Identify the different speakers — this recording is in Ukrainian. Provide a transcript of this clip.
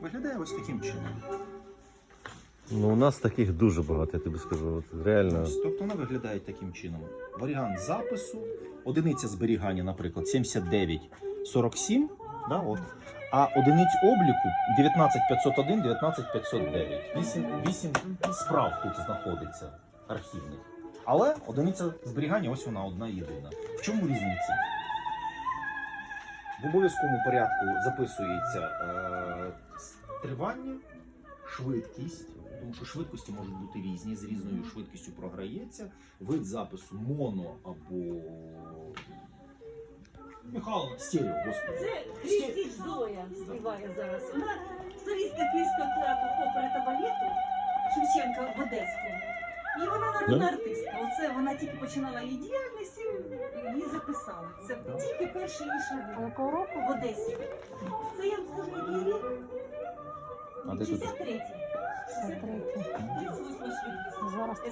Speaker 1: Виглядає ось таким чином.
Speaker 2: Ну, у нас таких дуже багато, я тобі скажу. От, реально.
Speaker 1: Тобто вона виглядає таким чином. Варіант запису, одиниця зберігання, наприклад, 7947, да, от. А одиниць обліку 19501, 19509. 8, 8 справ тут знаходиться архівних. Але одиниця зберігання ось вона одна єдина. В чому різниця? В обов'язковому порядку записується е, тривання, швидкість, тому що швидкості можуть бути різні, з різною швидкістю програється. Вид запису моно або Михайло, стерео, господи.
Speaker 3: Це Христіч Зоя співає зараз. Вона солістка Київського театру опери та балету Шевченка в Одеському. І вона народна артистка. Оце вона тільки починала її діяльність, і її записали. Це тільки перший її шаг
Speaker 4: Якого року?
Speaker 3: в Одесі. Це я скажу, який рік?
Speaker 1: А де тут?
Speaker 3: 63-й.
Speaker 4: 63.
Speaker 3: 38 швидкість.
Speaker 4: Зараз ці